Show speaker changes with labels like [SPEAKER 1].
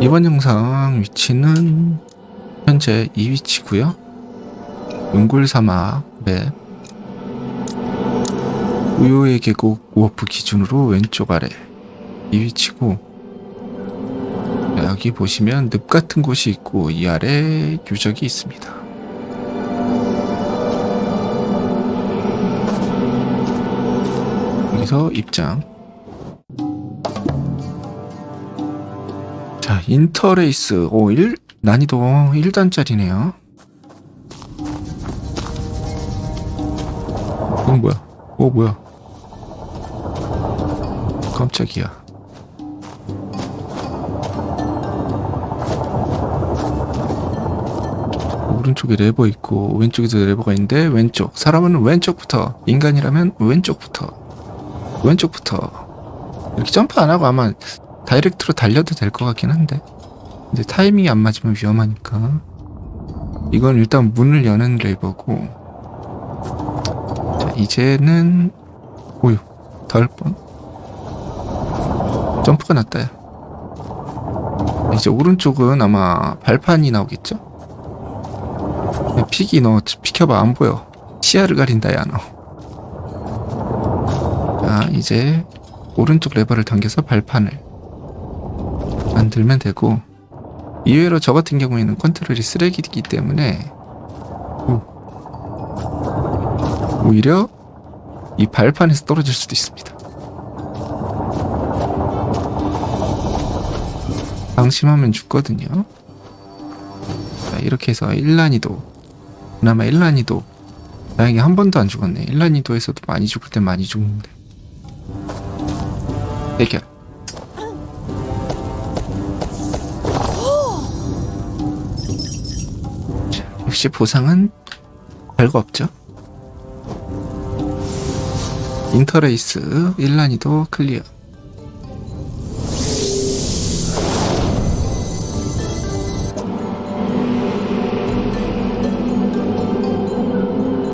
[SPEAKER 1] 이번 영상 위치는 현재 이 위치고요. 용굴 사막 맵 우요의 계곡 워프 기준으로 왼쪽 아래 이 위치고 여기 보시면 늪 같은 곳이 있고 이 아래 유적이 있습니다. 여기서 입장. 자, 인터레이스. 오, 1, 난이도 1단짜리네요. 이건 뭐야? 오, 뭐야? 깜짝이야. 오른쪽에 레버 있고 왼쪽에도 레버가 있는데 왼쪽 사람은 왼쪽부터 인간이라면 왼쪽부터 왼쪽부터 이렇게 점프 안 하고 아마 다이렉트로 달려도 될 것 같긴 한데. 근데 타이밍이 안 맞으면 위험하니까. 이건 일단 문을 여는 레버고. 자 이제는 오유 덜 뻔. 점프가 났다 야. 이제 오른쪽은 아마 발판이 나오겠죠? 야, 픽이 너 비켜봐 안 보여. 시야를 가린다 야너. 자 이제 오른쪽 레버를 당겨서 발판을 만들면 되고 이외로 저 같은 경우에는 컨트롤이 쓰레기이기 때문에 오, 오히려 이 발판에서 떨어질 수도 있습니다. 방심하면 죽거든요. 자 이렇게 해서 1난이도 그나마 1난이도 다행히 한 번도 안 죽었네. 1난이도에서도 많이 죽을 땐 많이 죽는데. 대결 역시 보상은 별거 없죠? 인터레이스 1난이도 클리어